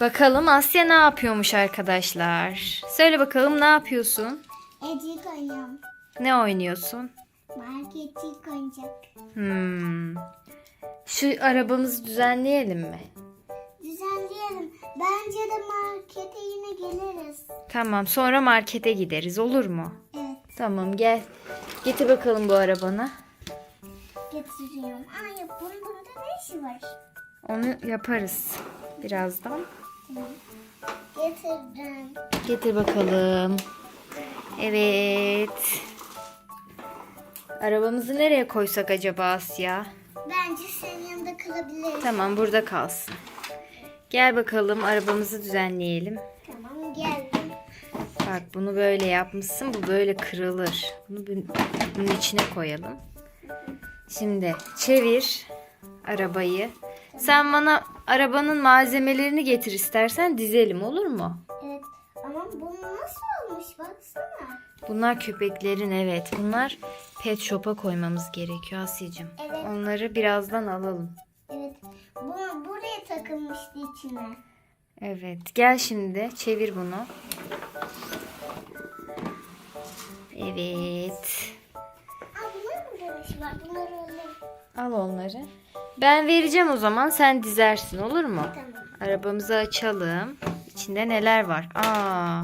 Bakalım Asya ne yapıyormuş arkadaşlar? Söyle bakalım ne yapıyorsun? Ecik oynuyorum. Ne oynuyorsun? Marketçik oynayacak. Hmm. Şu arabamızı düzenleyelim mi? Düzenleyelim. Bence de markete yine geliriz. Tamam sonra markete gideriz olur mu? Evet Tamam gel. Getir bakalım bu arabanı. getiriyorum. Aa ya bunun bunda ne işi var? Onu yaparız birazdan. Getirdim. Getir bakalım. Evet. Arabamızı nereye koysak acaba Asya? Bence senin yanında kalabilir. Tamam burada kalsın. Gel bakalım arabamızı düzenleyelim. Tamam geldim. Bak bunu böyle yapmışsın. Bu böyle kırılır. Bunu bu- bunun içine koyalım. Şimdi çevir arabayı. Sen bana arabanın malzemelerini getir istersen dizelim olur mu? Evet ama bu nasıl olmuş baksana. Bunlar köpeklerin evet. Bunlar pet shop'a koymamız gerekiyor Asya'cığım. Evet. Onları birazdan alalım. Evet. Bu buraya takılmıştı içine. Evet. Gel şimdi çevir bunu. Evet. Aa bunlar mı demiş var? Bunları alayım. Al onları. Ben vereceğim o zaman sen dizersin olur mu? Tamam. Arabamızı açalım. İçinde neler var? Aa,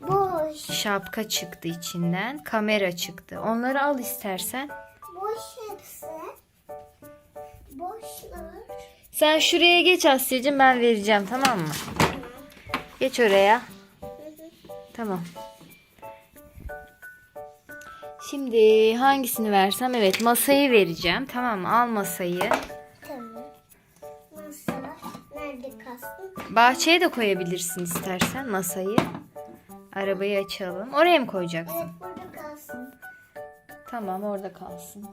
Boş. şapka çıktı içinden. Kamera çıktı. Onları al istersen. Boş hepsi. Boşlar. Sen şuraya geç Asya'cığım ben vereceğim tamam mı? Geç oraya. Tamam. Şimdi hangisini versem? Evet masayı vereceğim. Tamam mı? Al masayı. Bahçeye de koyabilirsin istersen masayı. Arabayı açalım. Oraya mı koyacaksın? Evet burada kalsın. Tamam orada kalsın.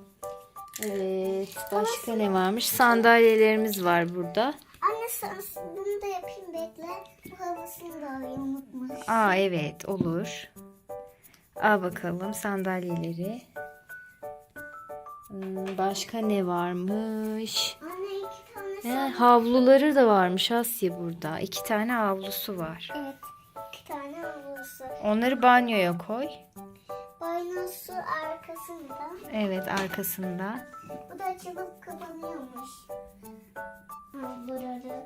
Evet başka ne varmış? Sandalyelerimiz var burada. Anne sen bunu da yapayım bekle. Bu havasını da alayım unutmuş. Aa evet olur. Al bakalım sandalyeleri. Hmm, başka ne varmış? He, havluları da varmış Asya burada. İki tane havlusu var. Evet. iki tane havlusu. Onları banyoya koy. Boynuzu arkasında. Evet arkasında. Bu da açılıp kapanıyormuş. Havluları.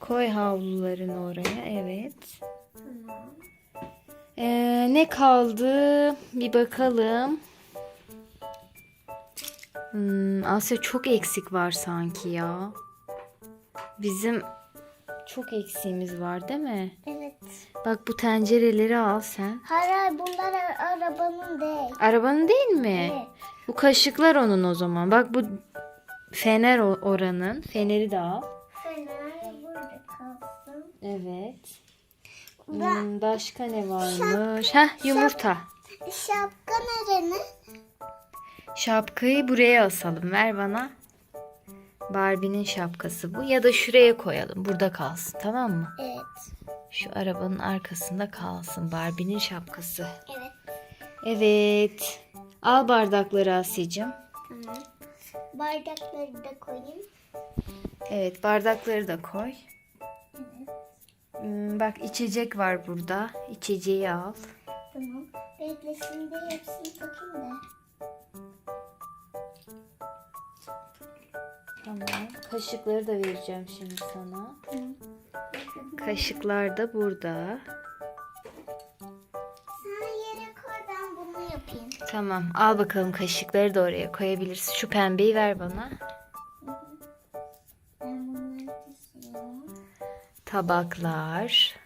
Koy havlularını oraya. Evet. Tamam. Ee, ne kaldı? Bir bakalım. Hmm, Asya çok eksik var sanki ya. Bizim çok eksiğimiz var değil mi? Evet. Bak bu tencereleri al sen. Hayır hayır, bunlar arabanın değil. Arabanın değil mi? Evet. Bu kaşıklar onun o zaman. Bak bu fener oranın. Feneri de al. Fener burada kalsın. Evet. Hmm, başka ne varmış? Heh yumurta. şapka nerenin? Şapkayı buraya asalım. Ver bana. Barbie'nin şapkası bu. Ya da şuraya koyalım. Burada kalsın. Tamam mı? Evet. Şu arabanın arkasında kalsın. Barbie'nin şapkası. Evet. Evet. Al bardakları Asya'cığım. Tamam. Bardakları da koyayım. Evet bardakları da koy. Hmm, bak içecek var burada. İçeceği al. Tamam. Bekle şimdi hepsini takayım da. Tamam. Kaşıkları da vereceğim şimdi sana. Kaşıklar da burada. Sen yere koy ben bunu yapayım. Tamam. Al bakalım kaşıkları da oraya koyabilirsin. Şu pembeyi ver bana. Ben bunları kesiyorum. Tabaklar.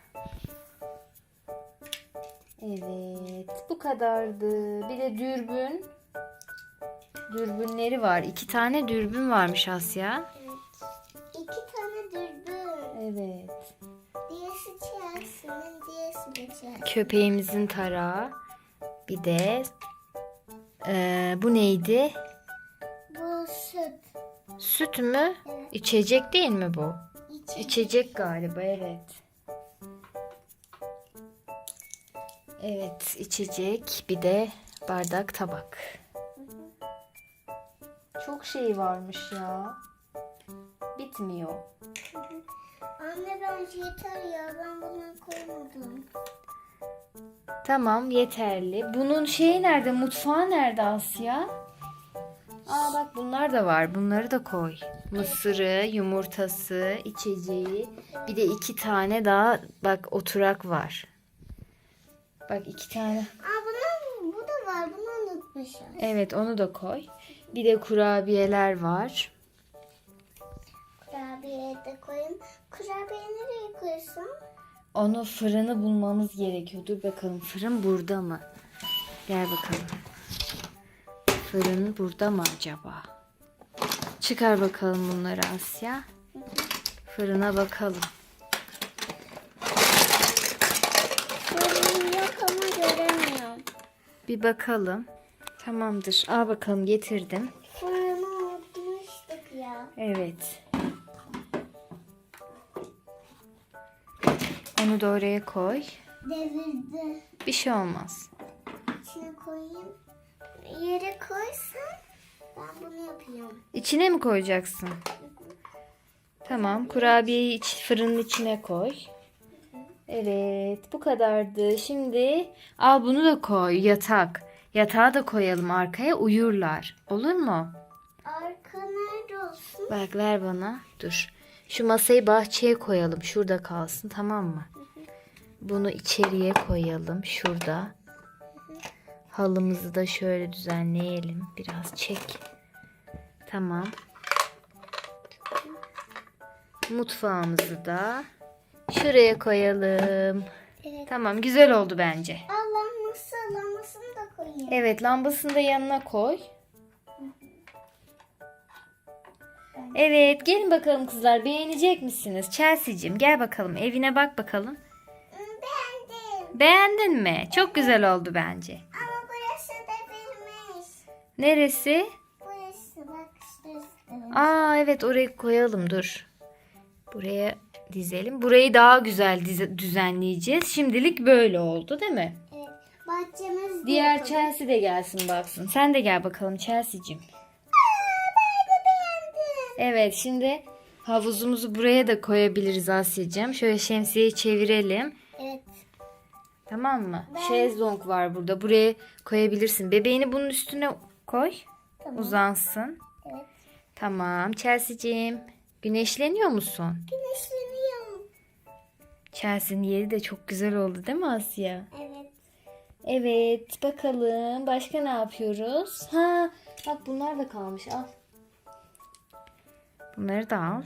Evet. Bu kadardı. Bir de dürbün. Dürbünleri var. İki tane dürbün varmış Asya. Evet. İki tane dürbün. Evet. Diyesi Chelsea'nin diyesi de Chelsea. Köpeğimizin tarağı. Bir de eee, bu neydi? Bu süt. Süt mü? Evet. İçecek değil mi bu? İçi. İçecek galiba evet. Evet içecek bir de bardak tabak. Çok şey varmış ya. Bitmiyor. Anne bence yeter ya. Ben bunu koymadım. Tamam yeterli. Bunun şeyi nerede? Mutfağı nerede Asya? Aa bak bunlar da var. Bunları da koy. Mısırı, yumurtası, içeceği. Bir de iki tane daha bak oturak var. Bak iki tane. Aa bunun, bu da var. Bunu unutmuşum. Evet onu da koy. Bir de kurabiyeler var. Kurabiye de koyayım. Kurabiye nereye koysam? Onu fırını bulmamız gerekiyor. Dur bakalım fırın burada mı? Gel bakalım. Fırın burada mı acaba? Çıkar bakalım bunları Asya. Fırına bakalım. Fırın yok ama göremiyorum. Bir bakalım. Tamamdır. Al bakalım getirdim. Fırını unutmuştuk ya. Evet. Onu da oraya koy. Devirdi. Bir şey olmaz. İçine koyayım. Yere koysam ben bunu yapıyorum. İçine mi koyacaksın? Tamam. Kurabiyeyi iç, fırının içine koy. Evet. Bu kadardı. Şimdi al bunu da koy. Yatak. Yatağı da koyalım arkaya. Uyurlar. Olur mu? Arka nerede olsun? Bak ver bana. Dur. Şu masayı bahçeye koyalım. Şurada kalsın. Tamam mı? Bunu içeriye koyalım. Şurada. Halımızı da şöyle düzenleyelim. Biraz çek. Tamam. Mutfağımızı da şuraya koyalım. Evet. Tamam güzel oldu bence. Al lambası, lambasını da koyayım. Evet lambasını da yanına koy. Evet gelin bakalım kızlar beğenecek misiniz? Chelsea'cim gel bakalım evine bak bakalım. Beğendim. Beğendin mi? Çok güzel oldu bence. Ama burası da bilmiş. Neresi? Burası bak şurası. Aa evet orayı koyalım dur. Buraya dizelim. Burayı daha güzel düzenleyeceğiz. Şimdilik böyle oldu değil mi? Bahçemiz Diğer yapalım. Chelsea de gelsin baksın. Sen de gel bakalım Chelsea'cim. Evet şimdi havuzumuzu buraya da koyabiliriz Asya'cığım. Şöyle şemsiyeyi çevirelim. Evet. Tamam mı? Ben- Şezlong var burada. Buraya koyabilirsin. Bebeğini bunun üstüne koy. Tamam. Uzansın. Evet. Tamam Chelsea'cim. Güneşleniyor musun? Güneşleniyorum. Chelsea'nin yeri de çok güzel oldu değil mi Asya? Evet. Evet bakalım başka ne yapıyoruz? Ha bak bunlar da kalmış al. Bunları da al.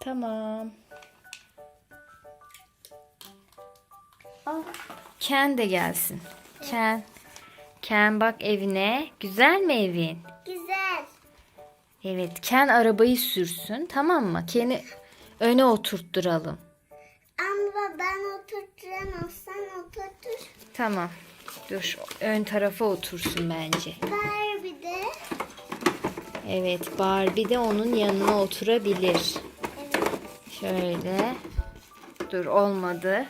Tamam. Al. Ken de gelsin. Ken. Ken bak evine. Güzel mi evin? Güzel. Evet Ken arabayı sürsün tamam mı? Ken'i öne oturtturalım. Tamam. Dur ön tarafa otursun bence. Barbie de. Evet Barbie de onun yanına oturabilir. Evet. Şöyle. Dur olmadı.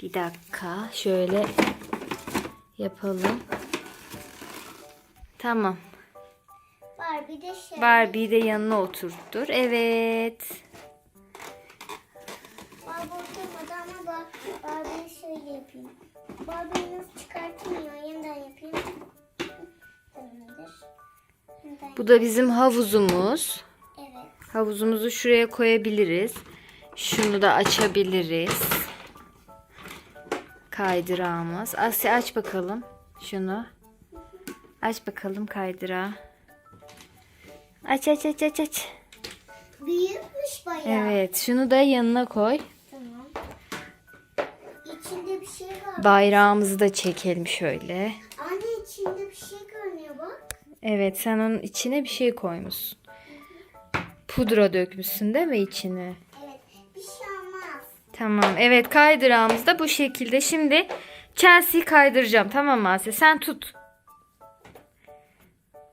Bir dakika. Şöyle yapalım. Tamam. Barbie de şey. Barbie'yi de yanına oturttur. Evet. Şöyle yapayım. Barbie'yi nasıl çıkartmıyor? Yeniden yapayım. Tamamdır. Yeniden. Bu da bizim havuzumuz. Evet. Havuzumuzu şuraya koyabiliriz. Şunu da açabiliriz. Kaydırağımız. Asya aç bakalım şunu. Aç bakalım kaydırağı. Aç aç aç aç aç. Büyükmüş bayağı. Evet şunu da yanına koy. Bayrağımızı da çekelim şöyle. Anne içinde bir şey görünüyor bak. Evet sen onun içine bir şey koymuşsun. Pudra dökmüşsün değil mi içine? Evet. Bir şey olmaz. Tamam. Evet kaydırağımız da bu şekilde. Şimdi Chelsea'yi kaydıracağım. Tamam mı Asya? Sen tut.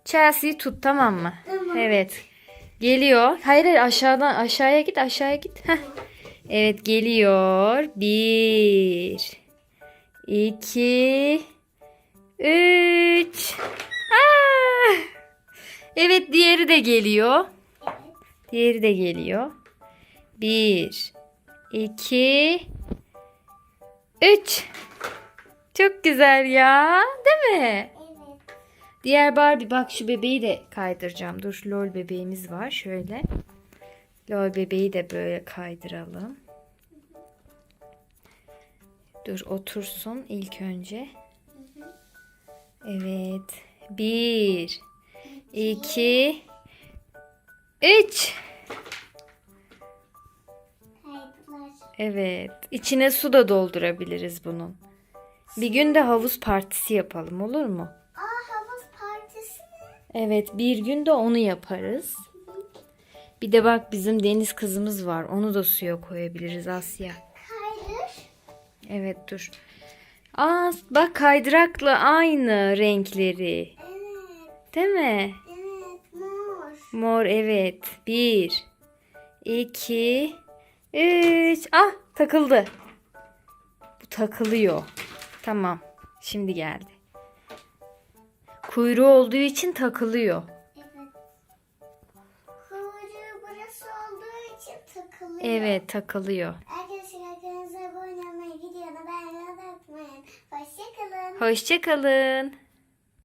Chelsea'yi tut tamam mı? Tamam. Evet. Geliyor. Hayır hayır aşağıdan aşağıya git aşağıya git. Heh. Evet geliyor. Bir. İki, Üç. Aa! Evet diğeri de geliyor. Evet. Diğeri de geliyor. Bir, iki, üç. Çok güzel ya. Değil mi? Evet. Diğer Barbie bak şu bebeği de kaydıracağım. Dur lol bebeğimiz var şöyle. Lol bebeği de böyle kaydıralım. Dur otursun ilk önce. Evet. Bir, iki, üç. Evet. İçine su da doldurabiliriz bunun. Bir gün de havuz partisi yapalım olur mu? Aa havuz partisi mi? Evet bir gün de onu yaparız. Bir de bak bizim deniz kızımız var. Onu da suya koyabiliriz Asya. Evet dur. Aa bak kaydırakla aynı renkleri. Evet. Değil mi? Evet. Mor. Mor evet. Bir, iki, üç. Ah takıldı. Bu takılıyor. Tamam. Şimdi geldi. Kuyruğu olduğu için takılıyor. Evet. Kuyruğu burası olduğu için takılıyor. Evet takılıyor. Hoşçakalın.